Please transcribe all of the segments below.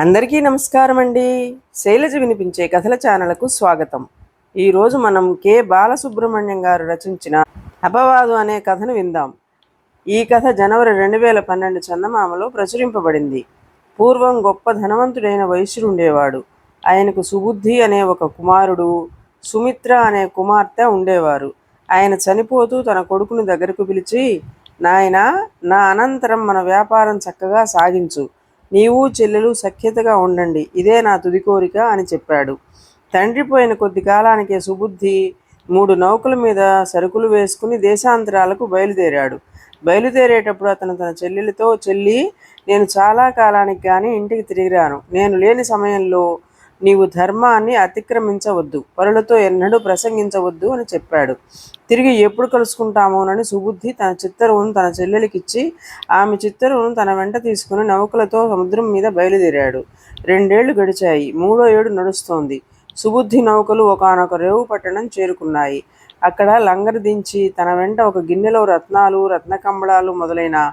అందరికీ నమస్కారం అండి. శైలజ వినిపించే కథల ఛానళ్ళకు స్వాగతం. ఈరోజు మనం కె. బాలసుబ్రహ్మణ్యం గారు రచించిన అపవాదు అనే కథను విందాం. ఈ కథ జనవరి రెండు వేల పన్నెండు చందమామలో ప్రచురింపబడింది. పూర్వం గొప్ప ధనవంతుడైన వైశ్యుడు ఉండేవాడు. ఆయనకు సుబుద్ధి అనే ఒక కుమారుడు సుమిత్ర అనే కుమార్తె ఉండేవారు. ఆయన చనిపోతూ తన కొడుకుని దగ్గరకు పిలిచి నాయన నా అనంతరం మన వ్యాపారం చక్కగా సాగించు. నీవు చెల్లెలు సఖ్యతగా ఉండండి. ఇదే నా తుది కోరిక అని చెప్పాడు. తండ్రి పోయిన కొద్ది కాలానికే సుబుద్ధి మూడు నౌకల మీద సరుకులు వేసుకుని దేశాంతరాలకు బయలుదేరాడు. బయలుదేరేటప్పుడు అతను తన చెల్లెలతో చెల్లి నేను చాలా కాలానికి కానీ ఇంటికి తిరిగిరాను. నేను లేని సమయంలో నీవు ధర్మాన్ని అతిక్రమించవద్దు పరులతో ఎన్నడూ ప్రసంగించవద్దు అని చెప్పాడు. తిరిగి ఎప్పుడు కలుసుకుంటామోనని సుబుద్ధి తన చిత్తరువును తన చెల్లెలికిచ్చి ఆమె చిత్తరువును తన వెంట తీసుకుని నౌకలతో సముద్రం మీద బయలుదేరాడు. రెండేళ్ళు గడిచాయి మూడో ఏడు నడుస్తోంది. సుబుద్ధి నౌకలు ఒకనొక రేవు పట్టణం చేరుకున్నాయి. అక్కడ లంగరు దించి తన వెంట ఒక గిన్నెలో రత్నాలు రత్నకంబళాలు మొదలైన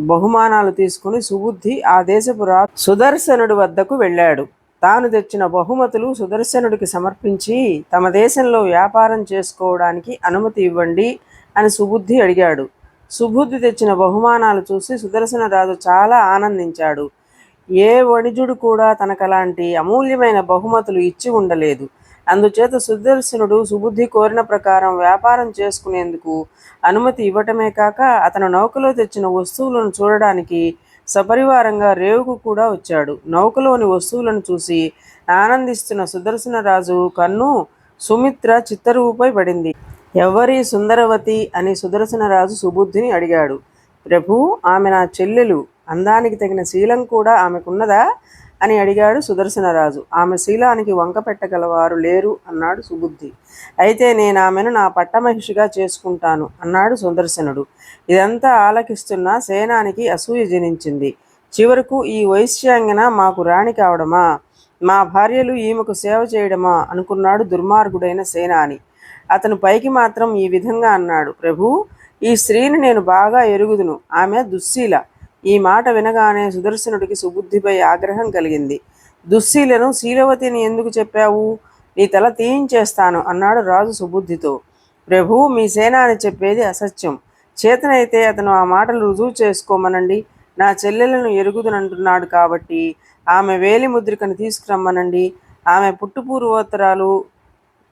బహుమానాలు తీసుకుని సుబుద్ధి ఆ దేశపు రా సుదర్శనుడి వద్దకు వెళ్ళాడు. తాను తెచ్చిన బహుమతులు సుదర్శనుడికి సమర్పించి తమ దేశంలో వ్యాపారం చేసుకోవడానికి అనుమతి ఇవ్వండి అని సుబుద్ధి అడిగాడు. సుబుద్ధి తెచ్చిన బహుమానాలు చూసి సుదర్శనరాజు చాలా ఆనందించాడు. ఏ వణిజుడు కూడా తనకలాంటి అమూల్యమైన బహుమతులు ఇచ్చి ఉండలేదు. అందుచేత సుదర్శనుడు సుబుద్ధి కోరిన ప్రకారం వ్యాపారం చేసుకునేందుకు అనుమతి ఇవ్వటమే కాక అతను నౌకలో తెచ్చిన వస్తువులను చూడడానికి సపరివారంగా రేవుకు కూడా వచ్చాడు. నౌకలోని వస్తువులను చూసి ఆనందిస్తున్న సుదర్శన రాజు కన్ను సుమిత్ర చిత్తరువుపై పడింది. ఎవరి సుందరవతి? అని సుదర్శన రాజు సుబుద్ధిని అడిగాడు. ప్రభు ఆమె నా చెల్లెలు. అందానికి తగిన శీలం కూడా ఆమెకున్నదా? అని అడిగాడు సుదర్శనరాజు. ఆమె శీలానికి వంక పెట్టగలవారు లేరు అన్నాడు సుబుద్ధి. అయితే నేను ఆమెను నా పట్టమహిషిగా చేసుకుంటాను అన్నాడు సుదర్శనుడు. ఇదంతా ఆలకిస్తున్న సేనానికి అసూయ జనించింది. చివరకు ఈ వైశ్యాంగన మాకు రాణి కావడమా? మా భార్యలు ఈమెకు సేవ చేయడమా అనుకున్నాడు దుర్మార్గుడైన సేనాని. అతను పైకి మాత్రం ఈ విధంగా అన్నాడు ప్రభు ఈ స్త్రీని నేను బాగా ఎరుగుదును. ఆమె దుశ్శీల. ఈ మాట వినగానే సుదర్శనుడికి సుబుద్ధిపై ఆగ్రహం కలిగింది. దుశ్శీలను శీలవతిని ఎందుకు చెప్పావు? నీ తల తీయించేస్తాను అన్నాడు రాజు సుబుద్ధితో. ప్రభు మీ సేనాని చెప్పేది అసత్యం. చేతనైతే అతను ఆ మాటలు రుజువు చేసుకోమనండి. నా చెల్లెలను ఎరుగుదనంటున్నాడు కాబట్టి ఆమె వేలి ముద్రికను తీసుకురమ్మనండి. ఆమె పుట్టుపూర్వోత్తరాలు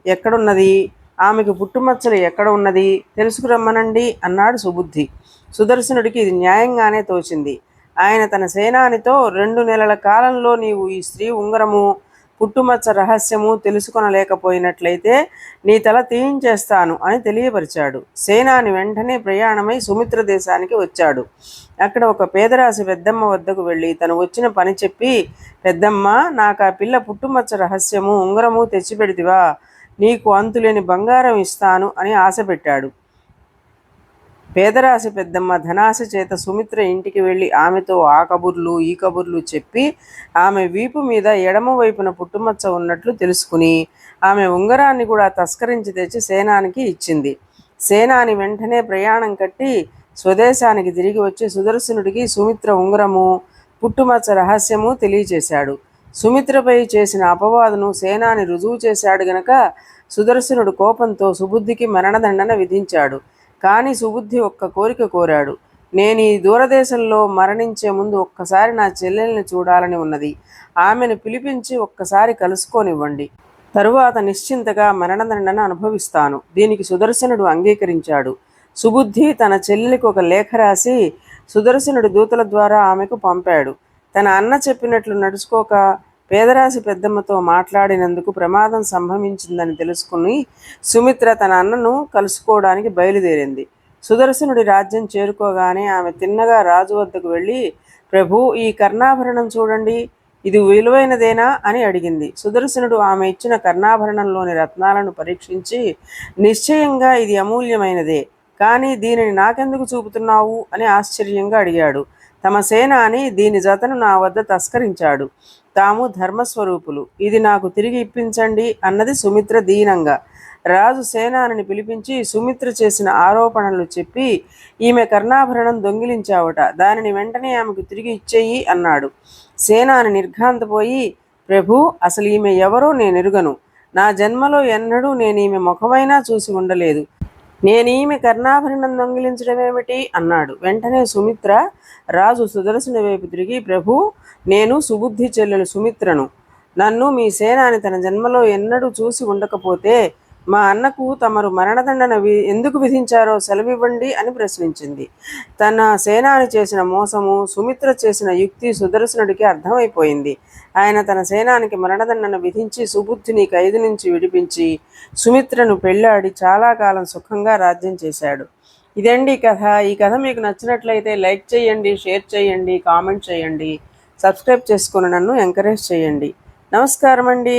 ఎక్కడున్నది? ఆమెకు పుట్టుమచ్చలు ఎక్కడ ఉన్నది? తెలుసుకురమ్మనండి అన్నాడు సుబుద్ధి. సుదర్శనుడికి ఇది న్యాయంగానే తోచింది. ఆయన తన సేనానితో రెండు నెలల కాలంలో నీవు ఈ స్త్రీ ఉంగరము పుట్టుమచ్చ రహస్యము తెలుసుకొనలేకపోయినట్లయితే నీ తల తీయించేస్తాను అని తెలియపరిచాడు. సేనాని వెంటనే ప్రయాణమై సుమిత్ర దేశానికి వచ్చాడు. అక్కడ ఒక పేదరాశి పెద్దమ్మ వద్దకు వెళ్ళి తను వచ్చిన పని చెప్పి పెద్దమ్మ నాకు ఆ పిల్ల పుట్టుమచ్చ రహస్యము ఉంగరము తెచ్చిపెడితివా? నీకు అంతులేని బంగారం ఇస్తాను అని ఆశ పెట్టాడు. పేదరాశి పెద్దమ్మ ధనాశ చేత సుమిత్ర ఇంటికి వెళ్ళి ఆమెతో ఆ కబుర్లు ఈ కబుర్లు చెప్పి ఆమె వీపు మీద ఎడమ వైపున పుట్టుమచ్చ ఉన్నట్లు తెలుసుకుని ఆమె ఉంగరాన్ని కూడా తస్కరించి తెచ్చి సేనానికి ఇచ్చింది. సేనాని వెంటనే ప్రయాణం కట్టి స్వదేశానికి తిరిగి వచ్చి సుదర్శనుడికి సుమిత్ర ఉంగరము పుట్టుమచ్చ రహస్యము తెలియచేశాడు సుమిత్రపై చేసిన అపవాదును సేనాని రుజువు చేశాడు గనక సుదర్శనుడు కోపంతో సుబుద్ధికి మరణదండన విధించాడు. కానీ సుబుద్ధి ఒక్క కోరిక కోరాడు. నేను ఈ దూరదేశంలో మరణించే ముందు ఒక్కసారి నా చెల్లెల్ని చూడాలని ఉన్నది. ఆమెను పిలిపించి ఒక్కసారి కలుసుకోనివ్వండి. తరువాత నిశ్చింతగా మరణదండన అనుభవిస్తాను. దీనికి సుదర్శనుడు అంగీకరించాడు. సుబుద్ధి తన చెల్లెలికి ఒక లేఖ రాసి సుదర్శనుడి దూతల ద్వారా ఆమెకు పంపాడు. తన అన్న చెప్పినట్లు నడుచుకోక పేదరాశి పెద్దమ్మతో మాట్లాడినందుకు ప్రమాదం సంభవించిందని తెలుసుకుని సుమిత్ర తన అన్నను కలుసుకోవడానికి బయలుదేరింది. సుదర్శనుడి రాజ్యం చేరుకోగానే ఆమె తిన్నగా రాజు వద్దకు వెళ్ళి ప్రభు ఈ కర్ణాభరణం చూడండి. ఇది విలువైనదేనా? అని అడిగింది. సుదర్శనుడు ఆమె ఇచ్చిన కర్ణాభరణంలోని రత్నాలను పరీక్షించి నిశ్చయంగా ఇది అమూల్యమైనదే. కానీ దీనిని నాకెందుకు చూపుతున్నావు? అని ఆశ్చర్యంగా అడిగాడు. తమ సేనాని దీని జతను నా వద్ద తస్కరించాడు. తాము ధర్మస్వరూపులు. ఇది నాకు తిరిగి ఇప్పించండి అన్నది సుమిత్ర దీనంగా. రాజు సేనాని పిలిపించి సుమిత్ర చేసిన ఆరోపణలు చెప్పి ఈమె కర్ణాభరణం దొంగిలించావుట దానిని వెంటనే ఆమెకు తిరిగి ఇచ్చేయి అన్నాడు. సేనాని నిర్ఘాంతపోయి ప్రభు అసలు ఈమె ఎవరో నేను ఎరుగను నా జన్మలో ఎన్నడూ నేను ఈమె ముఖమైనా చూసి ఉండలేదు. నేను ఈమె కర్ణాభరణం దొంగిలించడమేమిటి అన్నాడు. వెంటనే సుమిత్ర రాజు సుదర్శన వైపు తిరిగి ప్రభు నేను సుబుద్ధి చెల్లెలు సుమిత్రను. నన్ను మీ సేనాని తన జన్మలో ఎన్నడూ చూసి ఉండకపోతే మా అన్నకు తమరు మరణదండన వి ఎందుకు విధించారో సెలవివ్వండి అని ప్రశ్నించింది. తన సేనాని చేసిన మోసము సుమిత్ర చేసిన యుక్తి సుదర్శనుడికి అర్థమైపోయింది. ఆయన తన సేనానికి మరణదండన విధించి సుబుద్ధిని ఖైదు నుంచి విడిపించి సుమిత్రను పెళ్ళాడి చాలా కాలం సుఖంగా రాజ్యం చేశాడు. ఇదండి కథ. ఈ కథ మీకు నచ్చినట్లయితే లైక్ చేయండి షేర్ చేయండి కామెంట్ చేయండి. సబ్స్క్రైబ్ చేసుకుని నన్ను ఎంకరేజ్ చేయండి. నమస్కారం అండి